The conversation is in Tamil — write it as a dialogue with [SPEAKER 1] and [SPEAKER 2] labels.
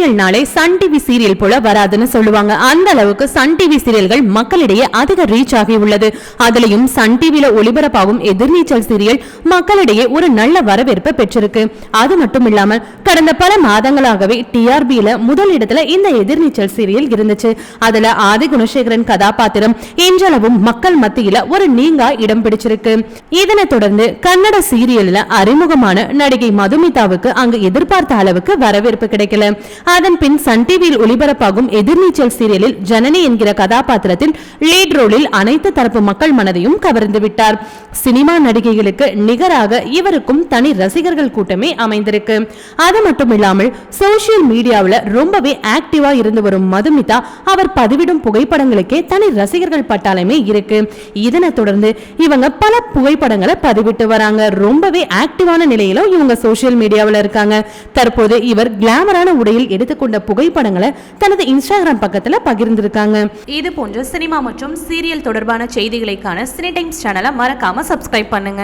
[SPEAKER 1] சீரியல்னாலே சன் டிவி சீரியல் போல வராதுன்னு சொல்லுவாங்க. அந்த அளவுக்கு சன் டிவி சீரியல்கள் மக்களிடையே அதிக ரீச் ஆகி உள்ளது. அதுலயும் சன் டிவில ஒளிபரப்பாகும் எதிர்நீச்சல் சீரியல் மக்களிடையே ஒரு நல்ல வரவேற்பை பெற்றிருக்கு. அது மட்டும் இல்லாமல் கடந்த பல மாதங்களாகவே டிஆர்பியில முதல் இடத்துல இந்த எதிர்நீச்சல் சீரியல் இருந்துச்சு. அதுல ஆதி குணசேகரன் கதாபாத்திரம் இன்றளவும் மக்கள் மத்தியில ஒரு நீங்கா இடம் பிடிச்சிருக்கு. இதனைத் தொடர்ந்து கன்னட சீரியல்ல அறிமுகமான நடிகை மதுமிதாவுக்கு அங்கு எதிர்பார்த்த அளவுக்கு வரவேற்பு கிடைக்கல. அதன் பின் சன் டிவியில் ஒளிபரப்பாகும் எதிர்நீச்சல் சீரியலில் ஜனனி என்கிற கதாபாத்திரத்தில் லீட் ரோலில் அனைத்து தரப்பு மக்கள் மனதையும் கவர்ந்து விட்டார். சினிமா நடிகைகளுக்கு நிகராக இவருக்கும் தனி ரசிகர்கள் கூட்டமே அமைந்திருக்கு. அது மட்டும் இல்லாமல் சோசியல் மீடியாவில் ரொம்பவே ஆக்டிவா இருந்து வரும் மதுமிதா அவர் பதிவிடும் புகைப்படங்களுக்கே தனி ரசிகர்கள் பட்டாளமே இருக்கு. இதனைத் தொடர்ந்து இவங்க பல புகைப்படங்களை பதிவிட்டு வராங்க. ரொம்பவே ஆக்டிவான நிலையிலும் இவங்க சோசியல் மீடியாவில் இருக்காங்க. தற்போது இவர் கிளாமரான உடையில் எடுத்துக்கொண்ட புகைப்படங்களை தனது இன்ஸ்டாகிராம் பக்கத்துல பகிர்ந்திருக்காங்க.
[SPEAKER 2] இது போன்ற சினிமா மற்றும் சீரியல் தொடர்பான செய்திகளைக்கான சினி டைம்ஸ் சேனலை மறக்காம சப்ஸ்கிரைப் பண்ணுங்க.